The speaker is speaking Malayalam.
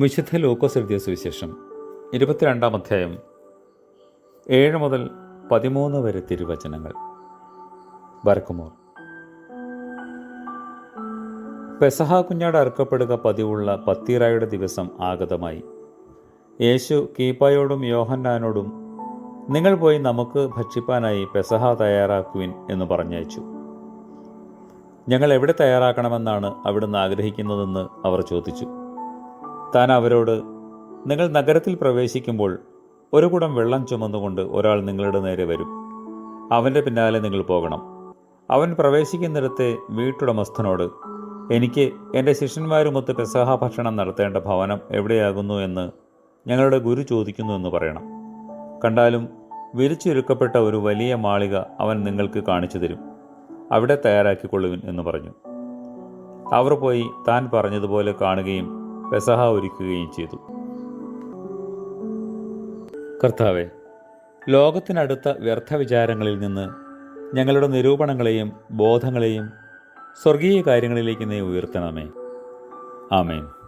വിശുദ്ധ ലൂക്കോസ് എഴുതിയ സുവിശേഷം ഇരുപത്തിരണ്ടാം അധ്യായം ഏഴ് മുതൽ പതിമൂന്ന് വരെ തിരുവചനങ്ങൾ. വരക്കുമോർ. പെസഹ കുഞ്ഞാട് അറുക്കപ്പെടുക പതിവുള്ള പത്തീറായുടെ ദിവസം ആഗതമായി. യേശു കീപ്പായോടും യോഹന്നാനോടും നിങ്ങൾ പോയി നമുക്ക് ഭക്ഷിപ്പാനായി പെസഹ തയ്യാറാക്കുവിൻ എന്ന് പറഞ്ഞയച്ചു. ഞങ്ങൾ എവിടെ തയ്യാറാക്കണമെന്നാണ് അവിടുന്ന് ആഗ്രഹിക്കുന്നതെന്ന് അവർ ചോദിച്ചു. താൻ അവരോട് നിങ്ങൾ നഗരത്തിൽ പ്രവേശിക്കുമ്പോൾ ഒരു കുടം വെള്ളം ചുമന്നുകൊണ്ട് ഒരാൾ നിങ്ങളുടെ നേരെ വരും. അവന്റെ പിന്നാലെ നിങ്ങൾ പോകണം. അവൻ പ്രവേശിക്കുന്നിടത്തെ വീട്ടുടമസ്ഥനോട് എനിക്ക് എന്റെ ശിഷ്യന്മാരുമൊത്ത് പെസഹ ഭക്ഷണം നടത്തേണ്ട ഭവനം എവിടെയാകുന്നു എന്ന് ഞങ്ങളുടെ ഗുരു ചോദിക്കുന്നു എന്ന് പറയണം. കണ്ടാലും വിരിച്ചുരുക്കപ്പെട്ട ഒരു വലിയ മാളിക അവൻ നിങ്ങൾക്ക് കാണിച്ചു തരും. അവിടെ തയ്യാറാക്കിക്കൊള്ളുവിൻ എന്ന് പറഞ്ഞു. അവർ പോയി താൻ പറഞ്ഞതുപോലെ കാണുകയും പെസഹ ഒരുക്കുകയും ചെയ്തു. കർത്താവെ ലോകത്തിനടുത്ത വ്യർത്ഥ വിചാരങ്ങളിൽ നിന്ന് ഞങ്ങളുടെ നിരൂപണങ്ങളെയും ബോധങ്ങളെയും സ്വർഗീയ കാര്യങ്ങളിലേക്ക് നീ ഉയർത്തണമേ. ആമേൻ.